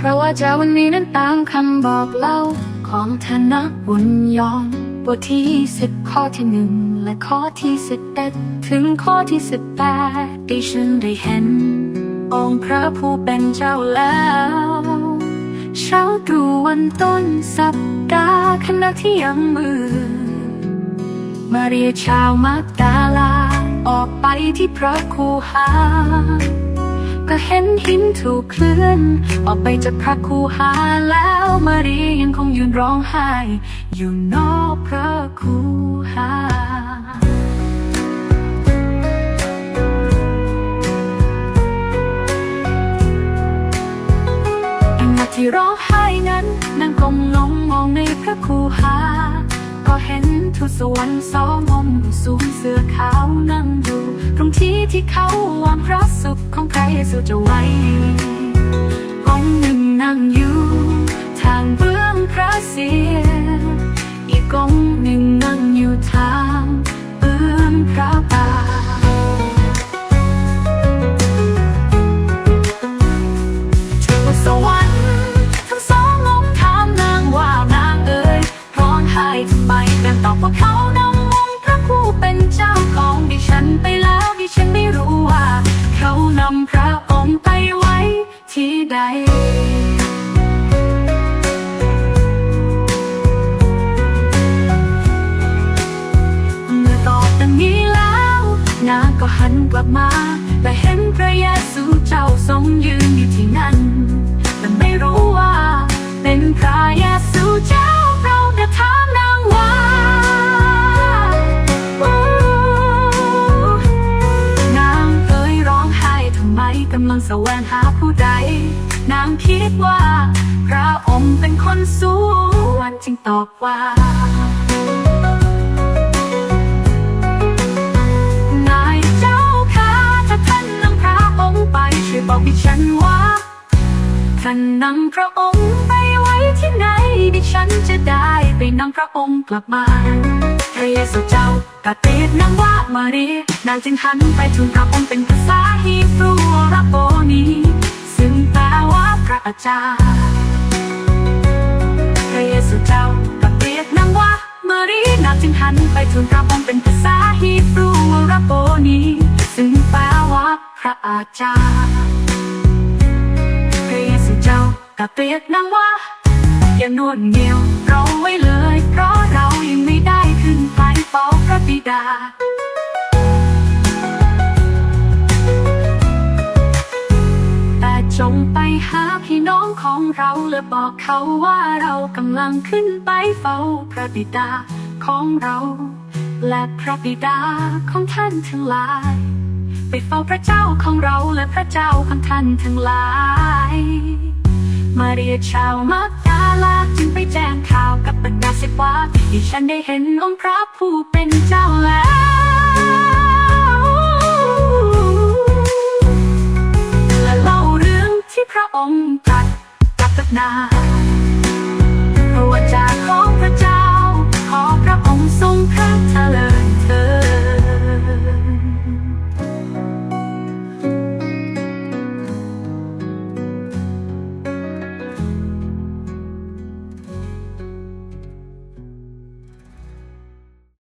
พราะว่าเจะวันนี้นั้นตามคำบอกเล่า ของธนบุญยอมบทที่สิบข้อที่หนึ่งและข้อที่สิบเอ็ดถึงข้อที่สิบแปดดิฉันได้เห็น องค์พระผู้เป็นเจ้าแล้วเช้าตรู่วันต้นสัปดาห์ขณะที่ยังมืดมาเรียชาวมักดาลา ออกไปที่พระคูหา ก็เห็นหินถูกเคลื่อน ออกไปจากพระคูหาแล้วมารียังคงยืนร้องไห้ อยู่นอกพระคูหาที่ร้องไห้นั้นนางก้มลงมองในพระคูหา ก็เห็นทูตสวรรค์สององค์สวมเสื้อขาวนั่งอยู่ ที่ที่เขาวางพระสุขของพระเยซูจะไว้องหนึ่งนั่งอยู่ ทางเบื้องพระเสียรอีกองหนึ่งนั่งอยู่ทางเบื้องพระบาททูตสวรรค์ทั้งสององค์ถามนางว่านางเอ๋ยร้องไห้ทำไมนางตอบว่าเขานำองค์พระผู้เป็นเจ้าของดิฉันไปแล้ว ที่ใดเมื่อตอบดังนี้แล้วนางก็หันกลับมา แต่เห็นพระเยซูเจ้าทรงยืนอยู่ที่นั่น แต่ไม่รู้ว่า เป็นพระเยซูเจ้าเราจะถามนางว่านางเอ่ยร้องไห้ทำไมกำลังแสวงหา นางคิดว่า พระองค์เป็นคนสูงวันจึงตอบว่า นายเจ้าค่ะถ้าท่านนำพระองค์ไปช่วยบอกดิฉันว่า ท่านนำพระองค์ไปไว้ที่ไหนดิฉันจะได้ไปนำพระองค์กลับมาพระเยซูเจ้ากาเตดนางว่ามารีนางจึงหันไปทูลพระองค์เป็นภาษาฮีบรูรับโบนี ระอาจารย์พระเยซูเจ้าก็เรียกนางว่ามารีนาจึงหันไปทูลพระองค์เป็นภาษาฮีบรูว่ารับโบนีซึ่งแปลว่าพระอาจารย์พระเยซูเจ้าก็เรียกนางว่าอย่านวดเหนียวเราไว้เลย เพราะเรายังไม่ได้ขึ้นไปเฝ้าพระบิดา จงไปหาพี่น้องของเราและบอกเขาว่าเรากำลังขึ้นไปเฝ้าพระบิดาของเรา และพระบิดาของท่านทั้งหลาย ไปเฝ้าพระเจ้าของเราและพระเจ้าของท่านทั้งหลาย มาเรียชาวมักดาลาจึงไปแจ้งข่าวกับบรรดาศิษย์ว่าที่ฉันได้เห็นองค์พระผู้เป็นเจ้าแล้ว รื่องที่พระองค์ตรัสกับตักนาพระวจาของพระเจ้า ขอพระองค์ทรงพระเถลิ